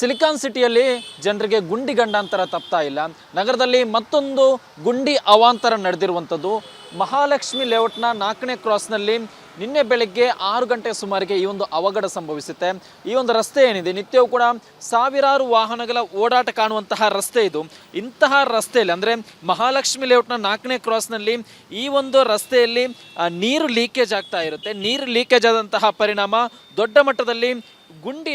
Silicon ಸಿಟಿಯಲ್ಲಿ ಜನರಿಗೆ ಗುಂಡಿ ಗಂಡಾಂತರ ತಪ್ತಾ ಇಲ್ಲ. ನಗರದಲ್ಲಿ ಮತ್ತೊಂದು ಗುಂಡಿ ಅವಾಂತರ ನಡೆದಿರುವಂಥದ್ದು. ಮಹಾಲಕ್ಷ್ಮಿ ಲೇಔಟ್ನ ನಾಲ್ಕನೇ ಕ್ರಾಸ್ನಲ್ಲಿ ನಿನ್ನೆ ಬೆಳಗ್ಗೆ ಆರು ಗಂಟೆ ಸುಮಾರಿಗೆ ಈ ಒಂದು ಅವಘಡ ಸಂಭವಿಸುತ್ತೆ. ಈ ಒಂದು ರಸ್ತೆ ಏನಿದೆ? ನಿತ್ಯವೂ ಕೂಡ ಸಾವಿರಾರು ವಾಹನಗಳ ಓಡಾಟ ಕಾಣುವಂತಹ ರಸ್ತೆ ಇದು. ಇಂತಹ ರಸ್ತೆಯಲ್ಲಿ ಅಂದರೆ ಮಹಾಲಕ್ಷ್ಮಿ ಲೇಔಟ್ನ ನಾಲ್ಕನೇ ಕ್ರಾಸ್ನಲ್ಲಿ ಈ ಒಂದು ರಸ್ತೆಯಲ್ಲಿ ನೀರು ಲೀಕೇಜ್ ಆಗ್ತಾ ಇರುತ್ತೆ. ನೀರು ಲೀಕೇಜ್ ಆದಂತಹ ಪರಿಣಾಮ ದೊಡ್ಡ ಮಟ್ಟದಲ್ಲಿ ಗುಂಡಿ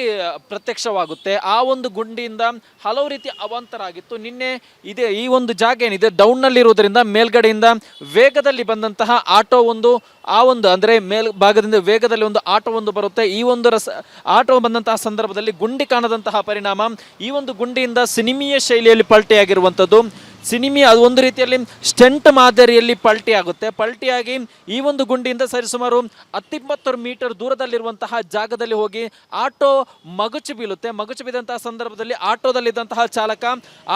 ಪ್ರತ್ಯಕ್ಷವಾಗುತ್ತೆ. ಆ ಒಂದು ಗುಂಡಿಯಿಂದ ಹಲವು ರೀತಿ ಅವಾಂತರ ಆಗಿತ್ತು ನಿನ್ನೆ ಇದೆ, ಈ ಒಂದು ಜಾಗ ಏನಿದೆ ಡೌನ್ನಲ್ಲಿರುವುದರಿಂದ ಮೇಲ್ಗಡೆಯಿಂದ ವೇಗದಲ್ಲಿ ಬಂದಂತಹ ಆಟೋ ಒಂದು, ಆ ಒಂದು ಅಂದರೆ ಮೇಲ್ ಭಾಗದಿಂದ ವೇಗದಲ್ಲಿ ಒಂದು ಆಟೋ ಒಂದು ಬರುತ್ತೆ. ಈ ಒಂದು ರಸ, ಆಟೋ ಬಂದಂತಹ ಸಂದರ್ಭದಲ್ಲಿ ಗುಂಡಿ ಕಾಣದಂತಹ ಪರಿಣಾಮ ಈ ಒಂದು ಗುಂಡಿಯಿಂದ ಸಿನಿಮೀಯ ಶೈಲಿಯಲ್ಲಿ ಪಲ್ಟಿಯಾಗಿರುವಂಥದ್ದು ಸಿನಿಮಿ ಅದು ಒಂದು ರೀತಿಯಲ್ಲಿ ಸ್ಟೆಂಟ್ ಮಾದರಿಯಲ್ಲಿ ಪಲ್ಟಿ ಆಗುತ್ತೆ ಪಲ್ಟಿಯಾಗಿ ಈ ಒಂದು ಗುಂಡಿಯಿಂದ ಸರಿಸುಮಾರು ಹತ್ತಿಪ್ಪತ್ತು ಮೀಟರ್ ದೂರದಲ್ಲಿರುವಂತಹ ಜಾಗದಲ್ಲಿ ಹೋಗಿ ಆಟೋ ಮಗುಚು ಬೀಳುತ್ತೆ. ಮಗುಚು ಬಿದ್ದಂತಹ ಸಂದರ್ಭದಲ್ಲಿ ಆಟೋದಲ್ಲಿದ್ದಂತಹ ಚಾಲಕ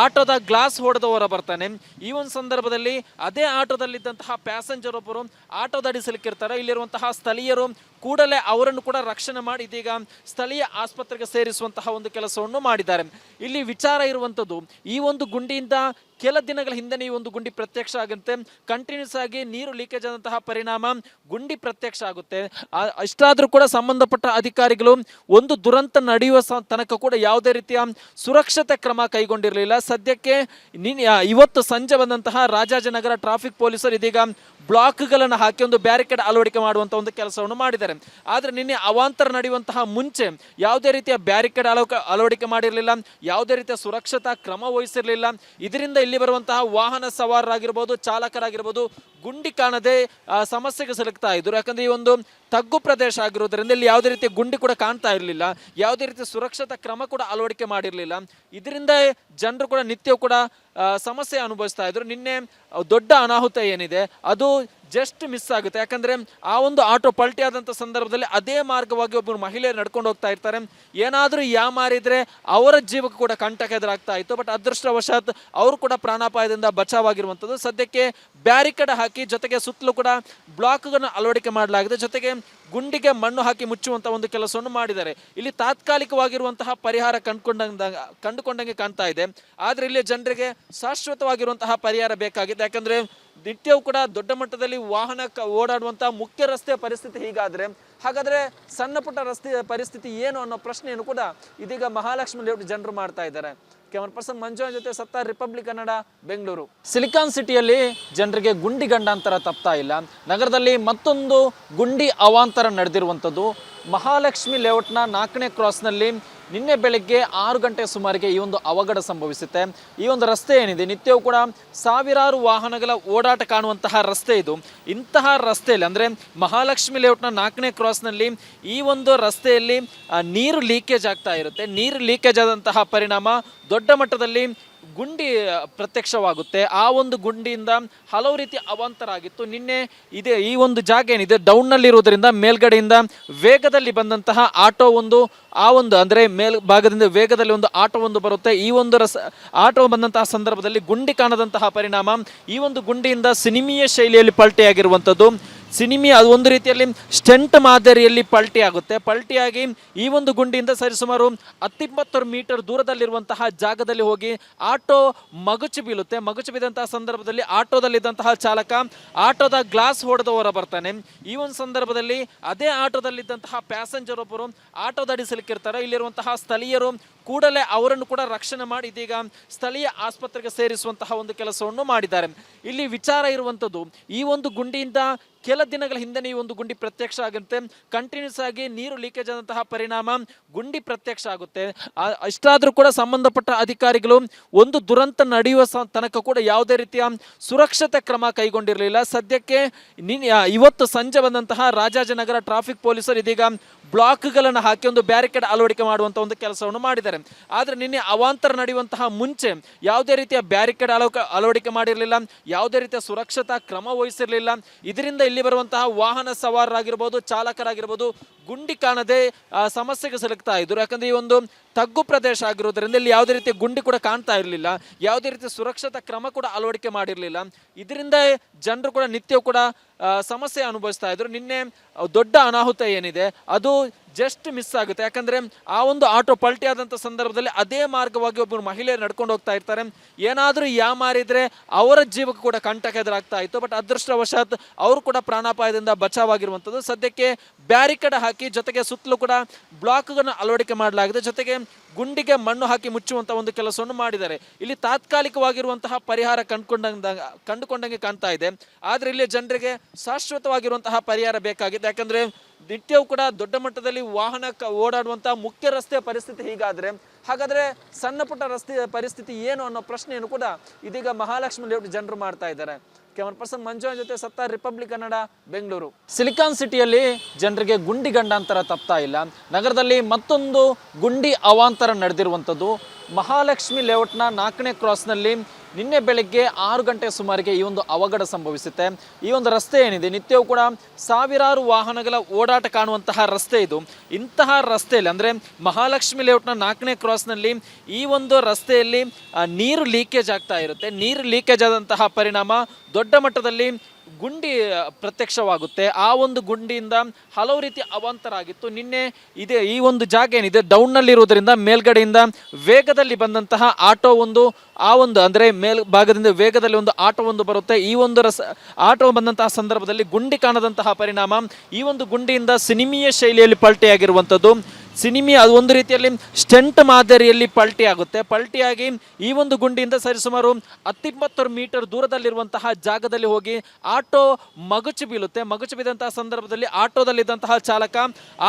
ಆಟೋದ ಗ್ಲಾಸ್ ಹೊಡೆದು ಹೊರ ಬರ್ತಾನೆ. ಈ ಒಂದು ಸಂದರ್ಭದಲ್ಲಿ ಅದೇ ಆಟೋದಲ್ಲಿದ್ದಂತಹ ಪ್ಯಾಸೆಂಜರ್ ಒಬ್ಬರು ಆಟೋದಡಿ ಸಿಲುಕಿರ್ತಾರೆ. ಇಲ್ಲಿರುವಂತಹ ಸ್ಥಳೀಯರು ಕೂಡಲೇ ಅವರನ್ನು ಕೂಡ ರಕ್ಷಣೆ ಮಾಡಿ ಇದೀಗ ಸ್ಥಳೀಯ ಆಸ್ಪತ್ರೆಗೆ ಸೇರಿಸುವಂತಹ ಒಂದು ಕೆಲಸವನ್ನು ಮಾಡಿದ್ದಾರೆ. ಇಲ್ಲಿ ವಿಚಾರ ಇರುವಂಥದ್ದು, ಈ ಒಂದು ಗುಂಡಿಯಿಂದ ಕೆಲ ದಿನಗಳ ಹಿಂದೆ ಈ ಒಂದು ಗುಂಡಿ ಪ್ರತ್ಯಕ್ಷ ಆಗುತ್ತೆ. ಕಂಟಿನ್ಯೂಸ್ ಆಗಿ ನೀರು ಲೀಕೇಜ್ ಆದಂತಹ ಪರಿಣಾಮ ಗುಂಡಿ ಪ್ರತ್ಯಕ್ಷ ಆಗುತ್ತೆ. ಅಷ್ಟಾದರೂ ಕೂಡ ಸಂಬಂಧಪಟ್ಟ ಅಧಿಕಾರಿಗಳು ಒಂದು ದುರಂತ ನಡೆಯುವ ತನಕ ಕೂಡ ಯಾವುದೇ ರೀತಿಯ ಸುರಕ್ಷತೆ ಕ್ರಮ ಕೈಗೊಂಡಿರಲಿಲ್ಲ. ಸದ್ಯಕ್ಕೆ ಇವತ್ತು ಸಂಜೆ ಬಂದಂತಹ ರಾಜಾಜನಗರ ಟ್ರಾಫಿಕ್ ಪೊಲೀಸರು ಇದೀಗ ಬ್ಲಾಕ್ಗಳನ್ನು ಹಾಕಿ ಒಂದು ಬ್ಯಾರಿಕೇಡ್ ಅಳವಡಿಕೆ ಮಾಡುವಂಥ ಒಂದು ಕೆಲಸವನ್ನು ಮಾಡಿದ್ದಾರೆ. ಆದರೆ ನಿನ್ನೆ ಅವಾಂತರ ನಡೆಯುವಂತಹ ಮುಂಚೆ ಯಾವುದೇ ರೀತಿಯ ಬ್ಯಾರಿಕೇಡ್ ಅಳವಕ ಅಳವಡಿಕೆ ಮಾಡಿರಲಿಲ್ಲ, ಯಾವುದೇ ರೀತಿಯ ಸುರಕ್ಷತಾ ಕ್ರಮ ವಹಿಸಿರಲಿಲ್ಲ. ಇದರಿಂದ ಇಲ್ಲಿ ಬರುವಂತಹ ವಾಹನ ಸವಾರರಾಗಿರ್ಬೋದು, ಚಾಲಕರಾಗಿರ್ಬೋದು ಗುಂಡಿ ಕಾಣದೆ ಸಮಸ್ಯೆಗೆ ಸಿಲುಕ್ತಾ ಇದ್ರು. ಯಾಕಂದ್ರೆ ಈ ಒಂದು ತಗ್ಗು ಪ್ರದೇಶ ಆಗಿರೋದ್ರಿಂದ ಇಲ್ಲಿ ಯಾವುದೇ ರೀತಿ ಗುಂಡಿ ಕೂಡ ಕಾಣ್ತಾ ಇರಲಿಲ್ಲ. ಯಾವುದೇ ರೀತಿ ಸುರಕ್ಷತಾ ಕ್ರಮ ಕೂಡ ಅಳವಡಿಕೆ ಮಾಡಿರಲಿಲ್ಲ. ಇದರಿಂದ ಜನರು ಕೂಡ ನಿತ್ಯ ಕೂಡ ಸಮಸ್ಯೆ ಅನುಭವಿಸ್ತಾ ಇದ್ರು. ನಿನ್ನೆ ದೊಡ್ಡ ಅನಾಹುತ ಏನಿದೆ, ಅದು ಜಸ್ಟ್ ಮಿಸ್ ಆಗುತ್ತೆ. ಯಾಕಂದ್ರೆ ಆ ಒಂದು ಆಟೋ ಪಲ್ಟಿ ಆದಂಥ ಸಂದರ್ಭದಲ್ಲಿ ಅದೇ ಮಾರ್ಗವಾಗಿ ಒಬ್ಬರು ಮಹಿಳೆ ನಡ್ಕೊಂಡು ಹೋಗ್ತಾ ಇರ್ತಾರೆ. ಏನಾದರೂ ಯಾಮಾರಿದ್ರೆ ಅವರ ಜೀವಕ್ಕೆ ಕೂಡ ಕಂಟಕ ಎದುರಾಗ್ತಾ ಇತ್ತು. ಬಟ್ ಅದೃಷ್ಟವಶಾತ್ ಅವರು ಕೂಡ ಪ್ರಾಣಾಪಾಯದಿಂದ ಬಚಾವಾಗಿರುವಂಥದ್ದು. ಸದ್ಯಕ್ಕೆ ಬ್ಯಾರಿಕೇಡ್ ಹಾಕಿ ಜೊತೆಗೆ ಸುತ್ತಲೂ ಕೂಡ ಬ್ಲಾಕ್ಗಳನ್ನು ಅಳವಡಿಕೆ ಮಾಡಲಾಗಿದೆ. ಜೊತೆಗೆ ಗುಂಡಿಗೆ ಮಣ್ಣು ಹಾಕಿ ಮುಚ್ಚುವಂಥ ಒಂದು ಕೆಲಸವನ್ನು ಮಾಡಿದ್ದಾರೆ. ಇಲ್ಲಿ ತಾತ್ಕಾಲಿಕವಾಗಿರುವಂತಹ ಪರಿಹಾರ ಕಂಡುಕೊಂಡಂಗ, ಕಂಡುಕೊಂಡಂಗೆ ಕಾಣ್ತಾ ಇದೆ. ಆದರೆ ಇಲ್ಲಿ ಜನರಿಗೆ ಶಾಶ್ವತವಾಗಿರುವಂತಹ ಪರಿಹಾರ ಬೇಕಾಗಿದೆ. ಯಾಕಂದ್ರೆ ನಿತ್ಯವೂ ಕೂಡ ದೊಡ್ಡ ಮಟ್ಟದಲ್ಲಿ ವಾಹನ ಓಡಾಡುವಂಥ ಮುಖ್ಯ ರಸ್ತೆ ಪರಿಸ್ಥಿತಿ ಹೀಗಾದ್ರೆ, ಹಾಗಾದ್ರೆ ಸಣ್ಣ ಪುಟ್ಟ ರಸ್ತೆ ಪರಿಸ್ಥಿತಿ ಏನು ಅನ್ನೋ ಪ್ರಶ್ನೆಯನ್ನು ಕೂಡ ಇದೀಗ ಮಹಾಲಕ್ಷ್ಮಿ ಲೇಔಟ್ ಜನರು ಮಾಡ್ತಾ ಇದ್ದಾರೆ. ಕ್ಯಾಮರಾ ಪರ್ಸನ್ ಮಂಜು ಜೊತೆ ಸತ್ತ ರಿಪಬ್ಲಿಕ್ ಕನ್ನಡ ಬೆಂಗಳೂರು ಸಿಲಿಕಾನ್ ಸಿಟಿಯಲ್ಲಿ ಜನರಿಗೆ ಗುಂಡಿ ಗಂಡಾಂತರ ತಪ್ತಾ ಇಲ್ಲ. ನಗರದಲ್ಲಿ ಮತ್ತೊಂದು ಗುಂಡಿ ಅವಾಂತರ ನಡೆದಿರುವಂಥದ್ದು. ಮಹಾಲಕ್ಷ್ಮಿ ಲೇಔಟ್ನ ನಾಲ್ಕನೇ ಕ್ರಾಸ್ನಲ್ಲಿ ನಿನ್ನೆ ಬೆಳಗ್ಗೆ ಆರು ಗಂಟೆ ಸುಮಾರಿಗೆ ಈ ಒಂದು ಅವಘಡ ಸಂಭವಿಸುತ್ತೆ. ಈ ಒಂದು ರಸ್ತೆ ಏನಿದೆ, ನಿತ್ಯವೂ ಕೂಡ ಸಾವಿರಾರು ವಾಹನಗಳ ಓಡಾಟ ಕಾಣುವಂತಹ ರಸ್ತೆ ಇದು. ಇಂತಹ ರಸ್ತೆಯಲ್ಲಿ ಅಂದರೆ ಮಹಾಲಕ್ಷ್ಮಿ ಲೇಔಟ್ನ ನಾಲ್ಕನೇ ಕ್ರಾಸ್ನಲ್ಲಿ ಈ ಒಂದು ರಸ್ತೆಯಲ್ಲಿ ನೀರು ಲೀಕೇಜ್ ಆಗ್ತಾ ಇರುತ್ತೆ. ನೀರು ಲೀಕೇಜ್ ಆದಂತಹ ಪರಿಣಾಮ ದೊಡ್ಡ ಮಟ್ಟದಲ್ಲಿ ಗುಂಡಿ ಪ್ರತ್ಯಕ್ಷವಾಗುತ್ತೆ. ಆ ಒಂದು ಗುಂಡಿಯಿಂದ ಹಲವು ರೀತಿ ಅವಾಂತರ ಆಗಿತ್ತು ನಿನ್ನೆ ಇದೆ, ಈ ಒಂದು ಜಾಗ ಏನಿದೆ, ಡೌನ್ನಲ್ಲಿರುವುದರಿಂದ ಮೇಲ್ಗಡೆಯಿಂದ ವೇಗದಲ್ಲಿ ಬಂದಂತಹ ಆಟೋ ಒಂದು, ಆ ಒಂದು ಅಂದರೆ ಮೇಲ್ ಭಾಗದಿಂದ ವೇಗದಲ್ಲಿ ಒಂದು ಆಟೋ ಒಂದು ಬರುತ್ತೆ. ಈ ಒಂದು ರಸ, ಆಟೋ ಬಂದಂತಹ ಸಂದರ್ಭದಲ್ಲಿ ಗುಂಡಿ ಕಾಣದಂತಹ ಪರಿಣಾಮ ಈ ಒಂದು ಗುಂಡಿಯಿಂದ ಸಿನಿಮೀಯ ಶೈಲಿಯಲ್ಲಿ ಪಲ್ಟಿಯಾಗಿರುವಂಥದ್ದು ಸಿನಿಮಿ ಅದು ಒಂದು ರೀತಿಯಲ್ಲಿ ಸ್ಟೆಂಟ್ ಮಾದರಿಯಲ್ಲಿ ಪಲ್ಟಿ ಆಗುತ್ತೆ ಪಲ್ಟಿಯಾಗಿ ಈ ಒಂದು ಗುಂಡಿಯಿಂದ ಸರಿಸುಮಾರು ಹತ್ತಿಪ್ಪತ್ತು ಮೀಟರ್ ದೂರದಲ್ಲಿರುವಂತಹ ಜಾಗದಲ್ಲಿ ಹೋಗಿ ಆಟೋ ಮಗುಚು ಬೀಳುತ್ತೆ. ಮಗುಚು ಬಿದ್ದಂತಹ ಸಂದರ್ಭದಲ್ಲಿ ಆಟೋದಲ್ಲಿದ್ದಂತಹ ಚಾಲಕ ಆಟೋದ ಗ್ಲಾಸ್ ಹೊಡೆದು ಬರ್ತಾನೆ. ಈ ಒಂದು ಸಂದರ್ಭದಲ್ಲಿ ಅದೇ ಆಟೋದಲ್ಲಿದ್ದಂತಹ ಪ್ಯಾಸೆಂಜರ್ ಒಬ್ಬರು ಆಟೋದಡಿ ಇಲ್ಲಿರುವಂತಹ ಸ್ಥಳೀಯರು ಕೂಡಲೇ ಅವರನ್ನು ಕೂಡ ರಕ್ಷಣೆ ಮಾಡಿ ಇದೀಗ ಸ್ಥಳೀಯ ಆಸ್ಪತ್ರೆಗೆ ಸೇರಿಸುವಂತಹ ಒಂದು ಕೆಲಸವನ್ನು ಮಾಡಿದ್ದಾರೆ. ಇಲ್ಲಿ ವಿಚಾರ ಇರುವಂಥದ್ದು, ಈ ಒಂದು ಗುಂಡಿಯಿಂದ ಕೆಲ ದಿನಗಳ ಹಿಂದೆ ಒಂದು ಗುಂಡಿ ಪ್ರತ್ಯಕ್ಷ ಆಗುತ್ತೆ. ಕಂಟಿನ್ಯೂಸ್ ಆಗಿ ನೀರು ಲೀಕೇಜ್ ಆದಂತಹ ಪರಿಣಾಮ ಗುಂಡಿ ಪ್ರತ್ಯಕ್ಷ ಆಗುತ್ತೆ. ಅಷ್ಟಾದರೂ ಕೂಡ ಸಂಬಂಧಪಟ್ಟ ಅಧಿಕಾರಿಗಳು ಒಂದು ದುರಂತ ನಡೆಯುವ ತನಕ ಕೂಡ ಯಾವುದೇ ರೀತಿಯ ಸುರಕ್ಷತೆ ಕ್ರಮ ಕೈಗೊಂಡಿರಲಿಲ್ಲ. ಸದ್ಯಕ್ಕೆ ಇವತ್ತು ಸಂಜೆ ಬಂದಂತಹ ರಾಜಾಜನಗರ ಟ್ರಾಫಿಕ್ ಪೊಲೀಸರು ಇದೀಗ ಬ್ಲಾಕ್ಗಳನ್ನು ಹಾಕಿ ಒಂದು ಬ್ಯಾರಿಕೇಡ್ ಅಳವಡಿಕೆ ಮಾಡುವಂಥ ಒಂದು ಕೆಲಸವನ್ನು ಮಾಡಿದ್ದಾರೆ. ಆದರೆ ನಿನ್ನೆ ಅವಾಂತರ ನಡೆಯುವಂತಹ ಮುಂಚೆ ಯಾವುದೇ ರೀತಿಯ ಬ್ಯಾರಿಕೇಡ್ ಅಳವ ಅಳವಡಿಕೆ ಮಾಡಿರಲಿಲ್ಲ, ಯಾವುದೇ ರೀತಿಯ ಸುರಕ್ಷತಾ ಕ್ರಮ ವಹಿಸಿರಲಿಲ್ಲ. ಇದರಿಂದ ಇಲ್ಲಿ ಬರುವಂತಹ ವಾಹನ ಸವಾರರಾಗಿರ್ಬೋದು, ಚಾಲಕರಾಗಿರ್ಬೋದು ಗುಂಡಿ ಕಾಣದೆ ಸಮಸ್ಯೆಗೆ ಸಿಲುಕ್ತಾ ಇದ್ದರು. ಯಾಕಂದರೆ ಈ ಒಂದು ತಗ್ಗು ಪ್ರದೇಶ ಆಗಿರೋದ್ರಿಂದ ಇಲ್ಲಿ ಯಾವುದೇ ರೀತಿಯ ಗುಂಡಿ ಕೂಡ ಕಾಣ್ತಾ ಇರಲಿಲ್ಲ, ಯಾವುದೇ ರೀತಿಯ ಸುರಕ್ಷತಾ ಕ್ರಮ ಕೂಡ ಅಳವಡಿಕೆ ಮಾಡಿರಲಿಲ್ಲ. ಇದರಿಂದ ಜನರು ಕೂಡ ನಿತ್ಯ ಕೂಡ ಸಮಸ್ಯೆ ಅನುಭವಿಸ್ತಾ ಇದ್ರು. ನಿನ್ನೆ ದೊಡ್ಡ ಅನಾಹುತ ಏನಿದೆ ಅದು ಜಸ್ಟ್ ಮಿಸ್ ಆಗುತ್ತೆ. ಯಾಕಂದ್ರೆ ಆ ಒಂದು ಆಟೋ ಪಲ್ಟಿ ಆದಂಥ ಸಂದರ್ಭದಲ್ಲಿ ಅದೇ ಮಾರ್ಗವಾಗಿ ಒಬ್ಬರು ಮಹಿಳೆ ನಡ್ಕೊಂಡು ಹೋಗ್ತಾ ಇರ್ತಾರೆ. ಏನಾದರೂ ಯಾಮಾರಿದ್ರೆ ಅವರ ಜೀವಕ್ಕೆ ಕೂಡ ಕಂಟಕ ಎದುರಾಗ್ತಾ ಇತ್ತು. ಬಟ್ ಅದೃಷ್ಟವಶಾತ್ ಅವರು ಕೂಡ ಪ್ರಾಣಾಪಾಯದಿಂದ ಬಚಾವಾಗಿರುವಂಥದ್ದು. ಸದ್ಯಕ್ಕೆ ಬ್ಯಾರಿಕೇಡ್ ಹಾಕಿ ಜೊತೆಗೆ ಸುತ್ತಲೂ ಕೂಡ ಬ್ಲಾಕ್ಗಳನ್ನು ಅಳವಡಿಕೆ ಮಾಡಲಾಗಿದೆ. ಜೊತೆಗೆ ಗುಂಡಿಗೆ ಮಣ್ಣು ಹಾಕಿ ಮುಚ್ಚುವಂಥ ಒಂದು ಕೆಲಸವನ್ನು ಮಾಡಿದ್ದಾರೆ. ಇಲ್ಲಿ ತಾತ್ಕಾಲಿಕವಾಗಿರುವಂತಹ ಪರಿಹಾರ ಕಂಡುಕೊಂಡಂಗ, ಕಂಡುಕೊಂಡಂಗೆ ಕಾಣ್ತಾ ಇದೆ. ಆದರೆ ಇಲ್ಲಿ ಜನರಿಗೆ ಶಾಶ್ವತವಾಗಿರುವಂತಹ ಪರಿಹಾರ ಬೇಕಾಗಿದೆ. ಯಾಕಂದ್ರೆ ನಿತ್ಯವೂ ಕೂಡ ದೊಡ್ಡ ಮಟ್ಟದಲ್ಲಿ ವಾಹನ ಓಡಾಡುವಂತಹ ಮುಖ್ಯ ರಸ್ತೆಯ ಪರಿಸ್ಥಿತಿ ಹೀಗಾದ್ರೆ, ಹಾಗಾದ್ರೆ ಸಣ್ಣ ಪುಟ್ಟ ರಸ್ತೆ ಪರಿಸ್ಥಿತಿ ಏನು ಅನ್ನೋ ಪ್ರಶ್ನೆಯನ್ನು ಕೂಡ ಇದೀಗ ಮಹಾಲಕ್ಷ್ಮಿ ಲೇಔಟ್ ಜನರು ಮಾಡ್ತಾ ಇದ್ದಾರೆ. ಕ್ಯಾಮರಾ ಪರ್ಸನ್ ಮಂಜುನ ಜೊತೆ ಸತ್ತ, ರಿಪಬ್ಲಿಕ್ ಕನ್ನಡ, ಬೆಂಗಳೂರು. ಸಿಲಿಕಾನ್ ಸಿಟಿಯಲ್ಲಿ ಜನರಿಗೆ ಗುಂಡಿ ಗಂಡಾಂತರ ತಪ್ತಾ ಇಲ್ಲ. ನಗರದಲ್ಲಿ ಮತ್ತೊಂದು ಗುಂಡಿ ಅವಾಂತರ ನಡೆದಿರುವಂಥದ್ದು. ಮಹಾಲಕ್ಷ್ಮಿ ಲೇಔಟ್ನ ನಾಲ್ಕನೇ ಕ್ರಾಸ್ನಲ್ಲಿ ನಿನ್ನೆ ಬೆಳಗ್ಗೆ ಆರು ಗಂಟೆ ಸುಮಾರಿಗೆ ಈ ಒಂದು ಅವಘಡ ಸಂಭವಿಸುತ್ತೆ. ಈ ಒಂದು ರಸ್ತೆ ಏನಿದೆ, ನಿತ್ಯವೂ ಕೂಡ ಸಾವಿರಾರು ವಾಹನಗಳ ಓಡಾಟ ಕಾಣುವಂತಹ ರಸ್ತೆ ಇದು. ಇಂತಹ ರಸ್ತೆಯಲ್ಲಿ, ಅಂದರೆ ಮಹಾಲಕ್ಷ್ಮಿ ಲೇಔಟ್ನ ನಾಲ್ಕನೇ ಕ್ರಾಸ್ನಲ್ಲಿ ಈ ಒಂದು ರಸ್ತೆಯಲ್ಲಿ ನೀರು ಲೀಕೇಜ್ ಆಗ್ತಾ ಇರುತ್ತೆ. ನೀರು ಲೀಕೇಜ್ ಆದಂತಹ ಪರಿಣಾಮ ದೊಡ್ಡ ಮಟ್ಟದಲ್ಲಿ ಗುಂಡಿ ಪ್ರತ್ಯಕ್ಷವಾಗುತ್ತೆ. ಆ ಒಂದು ಗುಂಡಿಯಿಂದ ಹಲವು ರೀತಿ ಅವಾಂತರ ಆಗಿತ್ತು ನಿನ್ನೆ ಇದೆ, ಈ ಒಂದು ಜಾಗ ಏನಿದೆ ಡೌನ್ನಲ್ಲಿರುವುದರಿಂದ ಮೇಲ್ಗಡೆಯಿಂದ ವೇಗದಲ್ಲಿ ಬಂದಂತಹ ಆಟೋ ಒಂದು, ಆ ಒಂದು ಅಂದರೆ ಮೇಲ್ ಭಾಗದಿಂದ ವೇಗದಲ್ಲಿ ಒಂದು ಆಟೋ ಒಂದು ಬರುತ್ತೆ. ಈ ಒಂದು ರಸ, ಆಟೋ ಬಂದಂತಹ ಸಂದರ್ಭದಲ್ಲಿ ಗುಂಡಿ ಕಾಣದಂತಹ ಪರಿಣಾಮ ಈ ಒಂದು ಗುಂಡಿಯಿಂದ ಸಿನಿಮೀಯ ಶೈಲಿಯಲ್ಲಿ ಪಲ್ಟಿಯಾಗಿರುವಂಥದ್ದು ಸಿನಿಮಿ ಅದು ಒಂದು ರೀತಿಯಲ್ಲಿ ಸ್ಟೆಂಟ್ ಮಾದರಿಯಲ್ಲಿ ಪಲ್ಟಿ ಆಗುತ್ತೆ ಪಲ್ಟಿಯಾಗಿ ಈ ಒಂದು ಗುಂಡಿಯಿಂದ ಸರಿಸುಮಾರು ಹತ್ತಿಪ್ಪತ್ತು ಮೀಟರ್ ದೂರದಲ್ಲಿರುವಂತಹ ಜಾಗದಲ್ಲಿ ಹೋಗಿ ಆಟೋ ಮಗುಚು ಬೀಳುತ್ತೆ. ಮಗುಚು ಬಿದ್ದಂತಹ ಸಂದರ್ಭದಲ್ಲಿ ಆಟೋದಲ್ಲಿದ್ದಂತಹ ಚಾಲಕ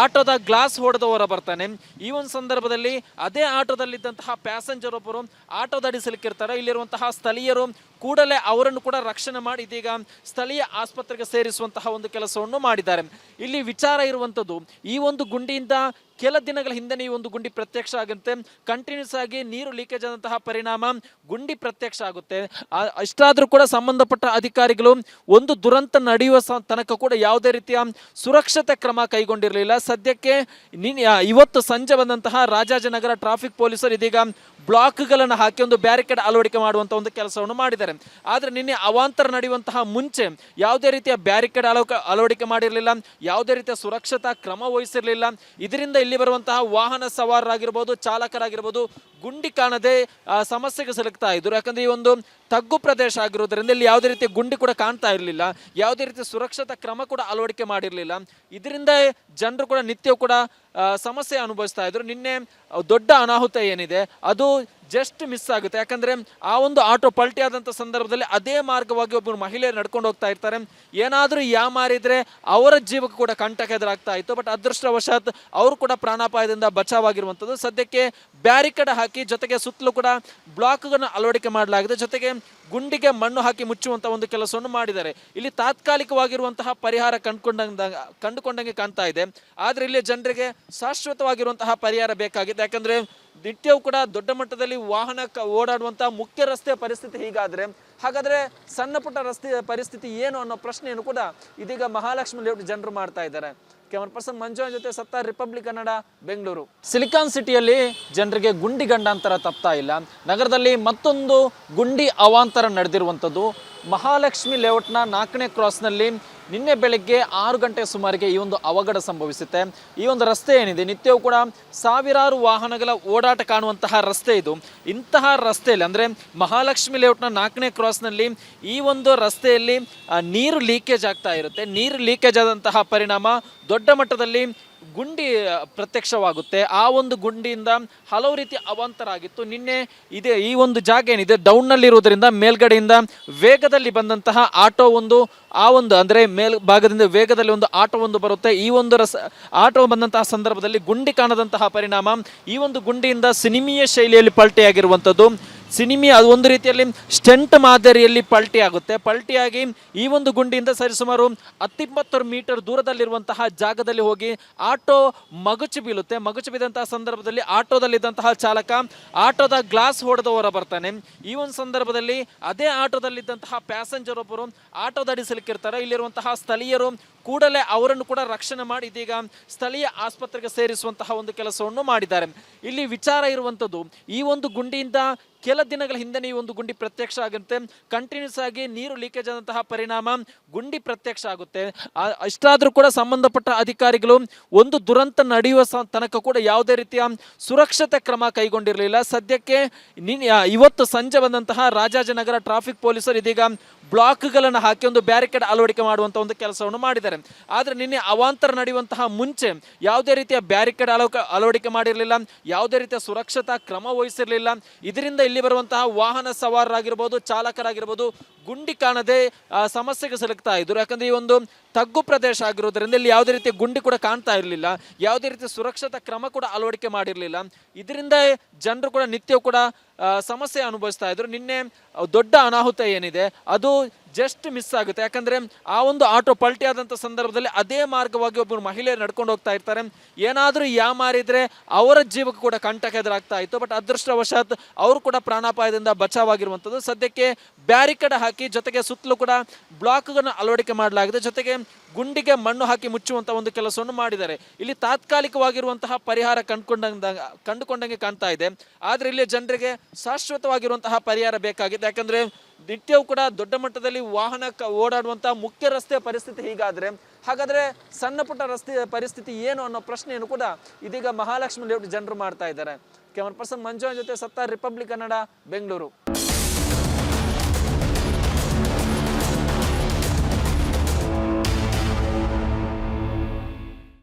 ಆಟೋದ ಗ್ಲಾಸ್ ಹೊಡೆದು ಬರ್ತಾನೆ. ಈ ಒಂದು ಸಂದರ್ಭದಲ್ಲಿ ಅದೇ ಆಟೋದಲ್ಲಿದ್ದಂತಹ ಪ್ಯಾಸೆಂಜರ್ ಒಬ್ಬರು ಆಟೋ ದಡಿಸಲಿಕ್ಕಿರ್ತಾರೆ ಇಲ್ಲಿರುವಂತಹ ಸ್ಥಳೀಯರು ಕೂಡಲೇ ಅವರನ್ನು ಕೂಡ ರಕ್ಷಣೆ ಮಾಡಿ ಇದೀಗ ಸ್ಥಳೀಯ ಆಸ್ಪತ್ರೆಗೆ ಸೇರಿಸುವಂತಹ ಒಂದು ಕೆಲಸವನ್ನು ಮಾಡಿದ್ದಾರೆ. ಇಲ್ಲಿ ವಿಚಾರ ಇರುವಂಥದ್ದು ಈ ಒಂದು ಗುಂಡಿಯಿಂದ ಕೆಲ ದಿನಗಳ ಹಿಂದೆ ಈ ಒಂದು ಗುಂಡಿ ಪ್ರತ್ಯಕ್ಷ ಆಗುತ್ತೆ. ಕಂಟಿನ್ಯೂಸ್ ಆಗಿ ನೀರು ಲೀಕೇಜ್ ಆದಂತಹ ಪರಿಣಾಮ ಗುಂಡಿ ಪ್ರತ್ಯಕ್ಷ ಆಗುತ್ತೆ. ಅಷ್ಟಾದರೂ ಕೂಡ ಸಂಬಂಧಪಟ್ಟ ಅಧಿಕಾರಿಗಳು ಒಂದು ದುರಂತ ನಡೆಯುವ ತನಕ ಕೂಡ ಯಾವುದೇ ರೀತಿಯ ಸುರಕ್ಷತೆ ಕ್ರಮ ಕೈಗೊಂಡಿರಲಿಲ್ಲ. ಸದ್ಯಕ್ಕೆ ಇವತ್ತು ಸಂಜೆ ಬಂದಂತಹ ರಾಜಾಜನಗರ ಟ್ರಾಫಿಕ್ ಪೊಲೀಸರು ಇದೀಗ ಬ್ಲಾಕ್ಗಳನ್ನು ಹಾಕಿ ಒಂದು ಬ್ಯಾರಿಕೇಡ್ ಅಳವಡಿಕೆ ಮಾಡುವಂಥ ಒಂದು ಕೆಲಸವನ್ನು ಮಾಡಿದ್ದಾರೆ. ಆದರೆ ನಿನ್ನೆ ಅವಾಂತರ ನಡೆಯುವಂತಹ ಮುಂಚೆ ಯಾವುದೇ ರೀತಿಯ ಬ್ಯಾರಿಕೇಡ್ ಅಳವಡಿಕೆ ಮಾಡಿರಲಿಲ್ಲ. ಯಾವುದೇ ರೀತಿಯ ಸುರಕ್ಷತಾ ಕ್ರಮ ವಹಿಸಿರಲಿಲ್ಲ. ಇದರಿಂದ ಇಲ್ಲಿ ಬರುವಂತಹ ವಾಹನ ಸವಾರರಾಗಿರ್ಬೋದು, ಚಾಲಕರಾಗಿರ್ಬೋದು, ಗುಂಡಿ ಕಾಣದೆ ಸಮಸ್ಯೆಗೆ ಸಿಲುಕ್ತಾ ಇದ್ರು ಯಾಕಂದ್ರೆ ಈ ಒಂದು ತಗ್ಗು ಪ್ರದೇಶ ಆಗಿರೋದ್ರಿಂದ ಇಲ್ಲಿ ಯಾವುದೇ ರೀತಿ ಗುಂಡಿ ಕೂಡ ಕಾಣ್ತಾ ಇರಲಿಲ್ಲ. ಯಾವುದೇ ರೀತಿ ಸುರಕ್ಷತಾ ಕ್ರಮ ಕೂಡ ಅಳವಡಿಕೆ ಮಾಡಿರಲಿಲ್ಲ. ಇದರಿಂದ ಜನರು ಕೂಡ ನಿತ್ಯವೂ ಕೂಡ ಸಮಸ್ಯೆ ಅನುಭವಿಸ್ತಾ ಇದ್ರು. ನಿನ್ನೆ ದೊಡ್ಡ ಅನಾಹುತ ಏನಿದೆ, ಅದು ಜಸ್ಟ್ ಮಿಸ್ ಆಗುತ್ತೆ. ಯಾಕಂದ್ರೆ ಆ ಒಂದು ಆಟೋ ಪಲ್ಟಿ ಆದಂಥ ಸಂದರ್ಭದಲ್ಲಿ ಅದೇ ಮಾರ್ಗವಾಗಿ ಒಬ್ಬರು ಮಹಿಳೆ ನಡ್ಕೊಂಡು ಹೋಗ್ತಾ ಇರ್ತಾರೆ. ಏನಾದರೂ ಯಾಮಾರಿದ್ರೆ ಅವರ ಜೀವಕ್ಕೆ ಕೂಡ ಕಂಟಕ ಎದುರಾಗ್ತಾ ಇತ್ತು. ಬಟ್ ಅದೃಷ್ಟವಶಾತ್ ಅವರು ಕೂಡ ಪ್ರಾಣಾಪಾಯದಿಂದ ಬಚಾವಾಗಿರುವಂಥದ್ದು. ಸದ್ಯಕ್ಕೆ ಬ್ಯಾರಿಕೇಡ್ ಹಾಕಿ ಜೊತೆಗೆ ಸುತ್ತಲೂ ಕೂಡ ಬ್ಲಾಕ್ಗಳನ್ನು ಅಳವಡಿಕೆ ಮಾಡಲಾಗಿದೆ. ಜೊತೆಗೆ ಗುಂಡಿಗೆ ಮಣ್ಣು ಹಾಕಿ ಮುಚ್ಚುವಂಥ ಒಂದು ಕೆಲಸವನ್ನು ಮಾಡಿದ್ದಾರೆ. ಇಲ್ಲಿ ತಾತ್ಕಾಲಿಕವಾಗಿರುವಂತಹ ಪರಿಹಾರ ಕಂಡುಕೊಂಡಂಗ, ಕಂಡುಕೊಂಡಂಗೆ ಕಾಣ್ತಾ ಇದೆ. ಆದರೆ ಇಲ್ಲಿ ಜನರಿಗೆ ಶಾಶ್ವತವಾಗಿರುವಂತಹ ಪರಿಹಾರ ಬೇಕಾಗಿದೆ. ಯಾಕಂದ್ರೆ ನಿತ್ಯವೂ ಕೂಡ ದೊಡ್ಡ ಮಟ್ಟದಲ್ಲಿ ವಾಹನ ಓಡಾಡುವಂತಹ ಮುಖ್ಯ ರಸ್ತೆಯ ಪರಿಸ್ಥಿತಿ ಹೀಗಾದ್ರೆ. ಹಾಗಾದ್ರೆ ಸಣ್ಣ ಪುಟ್ಟ ರಸ್ತೆಯ ಪರಿಸ್ಥಿತಿ ಏನು ಅನ್ನೋ ಪ್ರಶ್ನೆಯನ್ನು ಕೂಡ ಇದೀಗ ಮಹಾಲಕ್ಷ್ಮಿ ಲೇಔಟ್ ಜನರು ಮಾಡ್ತಾ ಇದ್ದಾರೆ. ಕ್ಯಾಮರಾ ಪರ್ಸನ್ ಮಂಜು ಜೊತೆ ಸತ್ತ ರಿಪಬ್ಲಿಕ್ ಕನ್ನಡ, ಬೆಂಗಳೂರು. ಸಿಲಿಕಾನ್ ಸಿಟಿಯಲ್ಲಿ ಜನರಿಗೆ ಗುಂಡಿ ಗಂಡಾಂತರ ತಪ್ತಾ ಇಲ್ಲ. ನಗರದಲ್ಲಿ ಮತ್ತೊಂದು ಗುಂಡಿ ಅವಾಂತರ ನಡೆದಿರುವಂಥದ್ದು. ಮಹಾಲಕ್ಷ್ಮಿ ಲೇಔಟ್ನ ನಾಲ್ಕನೇ ಕ್ರಾಸ್ನಲ್ಲಿ ನಿನ್ನೆ ಬೆಳಗ್ಗೆ ಆರು ಗಂಟೆ ಸುಮಾರಿಗೆ ಈ ಒಂದು ಅವಘಡ ಸಂಭವಿಸುತ್ತೆ. ಈ ಒಂದು ರಸ್ತೆ ಏನಿದೆ, ನಿತ್ಯವೂ ಕೂಡ ಸಾವಿರಾರು ವಾಹನಗಳ ಓಡಾಟ ಕಾಣುವಂತಹ ರಸ್ತೆ ಇದು. ಇಂತಹ ರಸ್ತೆಯಲ್ಲಿ ಅಂದರೆ ಮಹಾಲಕ್ಷ್ಮಿ ಲೇಔಟ್ನ ನಾಲ್ಕನೇ ಕ್ರಾಸ್ನಲ್ಲಿ ಈ ಒಂದು ರಸ್ತೆಯಲ್ಲಿ ನೀರು ಲೀಕೇಜ್ ಆಗ್ತಾ ಇರುತ್ತೆ. ನೀರು ಲೀಕೇಜ್ ಆದಂತಹ ಪರಿಣಾಮ ದೊಡ್ಡ ಮಟ್ಟದಲ್ಲಿ ಗುಂಡಿ ಪ್ರತ್ಯಕ್ಷವಾಗುತ್ತೆ. ಆ ಒಂದು ಗುಂಡಿಯಿಂದ ಹಲವು ರೀತಿ ಅವಾಂತರ ಆಗಿತ್ತು ನಿನ್ನೆ ಇದೆ, ಈ ಒಂದು ಜಾಗ ಏನಿದೆ ಡೌನ್ನಲ್ಲಿರುವುದರಿಂದ ಮೇಲ್ಗಡೆಯಿಂದ ವೇಗದಲ್ಲಿ ಬಂದಂತಹ ಆಟೋ ಒಂದು, ಆ ಒಂದು ಅಂದರೆ ಮೇಲ್ ಭಾಗದಿಂದ ವೇಗದಲ್ಲಿ ಒಂದು ಆಟೋ ಒಂದು ಬರುತ್ತೆ. ಈ ಒಂದು ರಸ, ಆಟೋ ಬಂದಂತಹ ಸಂದರ್ಭದಲ್ಲಿ ಗುಂಡಿ ಕಾಣದಂತಹ ಪರಿಣಾಮ ಈ ಒಂದು ಗುಂಡಿಯಿಂದ ಸಿನಿಮೀಯ ಶೈಲಿಯಲ್ಲಿ ಪಲ್ಟಿಯಾಗಿರುವಂಥದ್ದು ಸಿನಿಮಿ ಅದು ಒಂದು ರೀತಿಯಲ್ಲಿ ಸ್ಟೆಂಟ್ ಮಾದರಿಯಲ್ಲಿ ಪಲ್ಟಿ ಆಗುತ್ತೆ ಪಲ್ಟಿಯಾಗಿ ಈ ಒಂದು ಗುಂಡಿಯಿಂದ ಸರಿಸುಮಾರು ಹತ್ತಿಪ್ಪತ್ತು ಮೀಟರ್ ದೂರದಲ್ಲಿರುವಂತಹ ಜಾಗದಲ್ಲಿ ಹೋಗಿ ಆಟೋ ಮಗುಚು ಬೀಳುತ್ತೆ. ಮಗುಚು ಬಿದ್ದಂತಹ ಸಂದರ್ಭದಲ್ಲಿ ಆಟೋದಲ್ಲಿದ್ದಂತಹ ಚಾಲಕ ಆಟೋದ ಗ್ಲಾಸ್ ಹೊಡೆದು ಬರ್ತಾನೆ. ಈ ಒಂದು ಸಂದರ್ಭದಲ್ಲಿ ಅದೇ ಆಟೋದಲ್ಲಿದ್ದಂತಹ ಪ್ಯಾಸೆಂಜರ್ ಒಬ್ಬರು ಆಟೋದಡಿ ಸಿಲುಕಿರ್ತಾರೆ. ಇಲ್ಲಿರುವಂತಹ ಸ್ಥಳೀಯರು ಕೂಡಲೇ ಅವರನ್ನು ಕೂಡ ರಕ್ಷಣೆ ಮಾಡಿ ಇದೀಗ ಸ್ಥಳೀಯ ಆಸ್ಪತ್ರೆಗೆ ಸೇರಿಸುವಂತಹ ಒಂದು ಕೆಲಸವನ್ನು ಮಾಡಿದ್ದಾರೆ. ಇಲ್ಲಿ ವಿಚಾರ ಇರುವಂಥದ್ದು, ಈ ಒಂದು ಗುಂಡಿಯಿಂದ ಕೆಲ ದಿನಗಳ ಹಿಂದೆ ಈ ಒಂದು ಗುಂಡಿ ಪ್ರತ್ಯಕ್ಷ ಆಗುತ್ತೆ. ಕಂಟಿನ್ಯೂಸ್ ಆಗಿ ನೀರು ಲೀಕೇಜ್ ಆದಂತಹ ಪರಿಣಾಮ ಗುಂಡಿ ಪ್ರತ್ಯಕ್ಷ ಆಗುತ್ತೆ. ಅಷ್ಟಾದರೂ ಕೂಡ ಸಂಬಂಧಪಟ್ಟ ಅಧಿಕಾರಿಗಳು ಒಂದು ದುರಂತ ನಡೆಯುವ ತನಕ ಕೂಡ ಯಾವುದೇ ರೀತಿಯ ಸುರಕ್ಷತೆ ಕ್ರಮ ಕೈಗೊಂಡಿರಲಿಲ್ಲ. ಸದ್ಯಕ್ಕೆ ಇವತ್ತು ಸಂಜೆ ಬಂದಂತಹ ರಾಜಾಜನಗರ ಟ್ರಾಫಿಕ್ ಪೊಲೀಸರು ಇದೀಗ ಬ್ಲಾಕ್ಗಳನ್ನು ಹಾಕಿ ಒಂದು ಬ್ಯಾರಿಕೇಡ್ ಅಳವಡಿಕೆ ಮಾಡುವಂಥ ಒಂದು ಕೆಲಸವನ್ನು ಮಾಡಿದ್ದಾರೆ. ಆದರೆ ನಿನ್ನೆ ಅವಾಂತರ ನಡೆಯುವಂತಹ ಮುಂಚೆ ಯಾವುದೇ ರೀತಿಯ ಬ್ಯಾರಿಕೇಡ್ ಅಳವ ಅಳವಡಿಕೆ ಮಾಡಿರಲಿಲ್ಲ, ಯಾವುದೇ ರೀತಿಯ ಸುರಕ್ಷತಾ ಕ್ರಮ ವಹಿಸಿರಲಿಲ್ಲ. ಇದರಿಂದ ಇಲ್ಲಿ ಬರುವಂತಹ ವಾಹನ ಸವಾರರಾಗಿರ್ಬೋದು, ಚಾಲಕರಾಗಿರ್ಬೋದು ಗುಂಡಿ ಕಾಣದೆ ಸಮಸ್ಯೆಗೆ ಸಿಲುಕ್ತಾ ಇದ್ರು. ಯಾಕಂದರೆ ಈ ಒಂದು ತಗ್ಗು ಪ್ರದೇಶ ಆಗಿರೋದ್ರಿಂದ ಇಲ್ಲಿ ಯಾವುದೇ ರೀತಿಯ ಗುಂಡಿ ಕೂಡ ಕಾಣ್ತಾ ಇರಲಿಲ್ಲ, ಯಾವುದೇ ರೀತಿಯ ಸುರಕ್ಷತಾ ಕ್ರಮ ಕೂಡ ಅಳವಡಿಕೆ ಮಾಡಿರಲಿಲ್ಲ. ಇದರಿಂದ ಜನರು ಕೂಡ ನಿತ್ಯವೂ ಕೂಡ ಸಮಸ್ಯೆ ಅನುಭವಿಸ್ತಾ ಇದ್ರು. ನಿನ್ನೆ ದೊಡ್ಡ ಅನಾಹುತ ಏನಿದೆ ಅದು ಜಸ್ಟ್ ಮಿಸ್ ಆಗುತ್ತೆ. ಯಾಕಂದ್ರೆ ಆ ಒಂದು ಆಟೋ ಪಲ್ಟಿ ಆದಂಥ ಸಂದರ್ಭದಲ್ಲಿ ಅದೇ ಮಾರ್ಗವಾಗಿ ಒಬ್ಬರು ಮಹಿಳೆ ನಡ್ಕೊಂಡು ಹೋಗ್ತಾ ಇರ್ತಾರೆ. ಏನಾದರೂ ಯಾಮಾರಿದ್ರೆ ಅವರ ಜೀವಕ್ಕೆ ಕೂಡ ಕಂಟಕ ಎದುರಾಗ್ತಾ ಇತ್ತು. ಬಟ್ ಅದೃಷ್ಟವಶಾತ್ ಅವರು ಕೂಡ ಪ್ರಾಣಾಪಾಯದಿಂದ ಬಚಾವಾಗಿರುವಂಥದ್ದು. ಸದ್ಯಕ್ಕೆ ಬ್ಯಾರಿಕೇಡ್ ಹಾಕಿ ಜೊತೆಗೆ ಸುತ್ತಲೂ ಕೂಡ ಬ್ಲಾಕ್ಗಳನ್ನು ಅಳವಡಿಕೆ ಮಾಡಲಾಗಿದೆ. ಜೊತೆಗೆ ಗುಂಡಿಗೆ ಮಣ್ಣು ಹಾಕಿ ಮುಚ್ಚುವಂಥ ಒಂದು ಕೆಲಸವನ್ನು ಮಾಡಿದ್ದಾರೆ. ಇಲ್ಲಿ ತಾತ್ಕಾಲಿಕವಾಗಿರುವಂತಹ ಪರಿಹಾರ ಕಂಡುಕೊಂಡ ಕಂಡುಕೊಂಡಂಗೆ ಕಾಣ್ತಾ ಇದೆ. ಆದರೆ ಇಲ್ಲಿ ಜನರಿಗೆ ಶಾಶ್ವತವಾಗಿರುವಂತಹ ಪರಿಹಾರ ಬೇಕಾಗಿದೆ. ಯಾಕಂದ್ರೆ ನಿತ್ಯವೂ ಕೂಡ ದೊಡ್ಡ ಮಟ್ಟದಲ್ಲಿ ವಾಹನ ಓಡಾಡುವಂತಹ ಮುಖ್ಯ ರಸ್ತೆ ಪರಿಸ್ಥಿತಿ ಹೀಗಾದ್ರೆ, ಹಾಗಾದ್ರೆ ಸಣ್ಣ ಪುಟ್ಟ ರಸ್ತೆ ಪರಿಸ್ಥಿತಿ ಏನು ಅನ್ನೋ ಪ್ರಶ್ನೆಯನ್ನು ಕೂಡ ಇದೀಗ ಮಹಾಲಕ್ಷ್ಮಿ ಲೇಔಟ್ ಜನರು ಮಾಡ್ತಾ ಇದ್ದಾರೆ. ಕ್ಯಾಮರಾ ಪರ್ಸನ್ ಮಂಜುನ ಜೊತೆ ಸತ್ತ ರಿಪಬ್ಲಿಕ್ ಕನ್ನಡ, ಬೆಂಗಳೂರು.